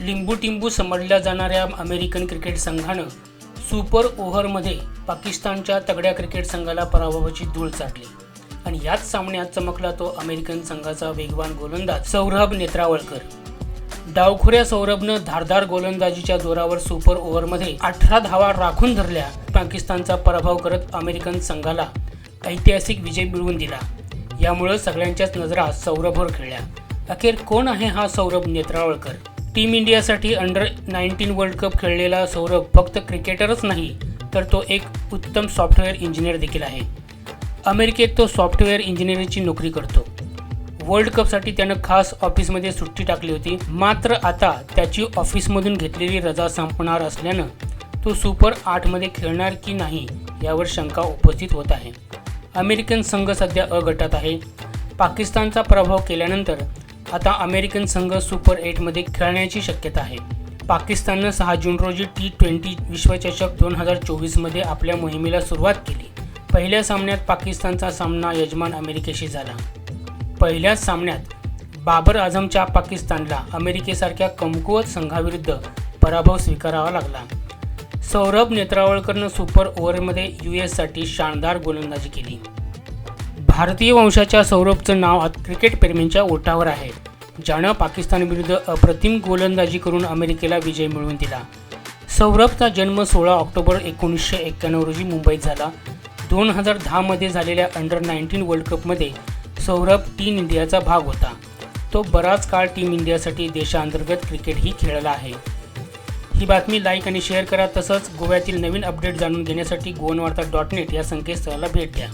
लिंबू टिंबू समजल्या जाणाऱ्या अमेरिकन क्रिकेट संघानं सुपर ओव्हरमध्ये पाकिस्तानच्या तगड्या क्रिकेट संघाला पराभवाची धूळ चाटली. आणि याच सामन्यात चमकला तो अमेरिकन संघाचा वेगवान गोलंदाज सौरभ नेत्रावळकर. डावखुऱ्या सौरभनं धारदार गोलंदाजीच्या जोरावर सुपर ओव्हरमध्ये अठरा धावा राखून धरल्या. पाकिस्तानचा पराभव करत अमेरिकन संघाला ऐतिहासिक विजय मिळवून दिला. यामुळं सगळ्यांच्याच नजरा सौरभवर खेळल्या. अखेर कोण आहे हा सौरभ नेत्रावळकर? टीम इंडियासाठी अंडर नाईन्टीन वर्ल्ड कप खेळलेला सौरभ फक्त क्रिकेटरच नाही तर तो एक उत्तम सॉफ्टवेअर इंजिनियर देखील आहे. अमेरिकेत तो सॉफ्टवेअर इंजिनिअरिंगची नोकरी करतो. वर्ल्ड कपसाठी त्यानं खास ऑफिसमध्ये सुट्टी टाकली होती. मात्र आता त्याची ऑफिसमधून घेतलेली रजा संपणार असल्यानं तो सुपर आठमध्ये खेळणार की नाही यावर शंका उपस्थित होत आहे. अमेरिकन संघ सध्या अ गटात आहे. पाकिस्तानचा प्रभाव केल्यानंतर आता अमेरिकन संघ सुपर एटमध्ये खेळण्याची शक्यता आहे. पाकिस्ताननं सहा जून रोजी टी ट्वेंटी विश्वचषक दोन हजार चोवीसमध्ये आपल्या मोहिमेला सुरुवात केली. पहिल्या सामन्यात पाकिस्तानचा सामना यजमान अमेरिकेशी झाला. पहिल्याच सामन्यात बाबर आझमच्या पाकिस्तानला अमेरिकेसारख्या कमकुवत संघाविरुद्ध पराभव स्वीकारावा लागला. सौरभ नेत्रावळकरनं सुपर ओव्हरमध्ये यू एससाठी शानदार गोलंदाजी केली. भारतीय वंशाच्या सौरभचं नाव आता क्रिकेटप्रेमींच्या ओठावर आहे. ज्यानं पाकिस्तानविरुद्ध अप्रतिम गोलंदाजी करून अमेरिकेला विजय मिळवून दिला. सौरभचा जन्म सोळा ऑक्टोबर एकोणीसशे एक्क्याण्णव रोजी मुंबईत झाला. दोन हजार दहामध्ये झालेल्या अंडर नाईन्टीन वर्ल्ड कपमध्ये सौरभ टीम इंडियाचा भाग होता. तो बराच काळ टीम इंडियासाठी देशांतर्गत क्रिकेटही खेळला आहे. ही बातमी लाईक आणि शेअर करा. तसंच गोव्यातील नवीन अपडेट जाणून घेण्यासाठी गोवनवार्ता डॉट नेट या संकेतस्थळाला भेट द्या.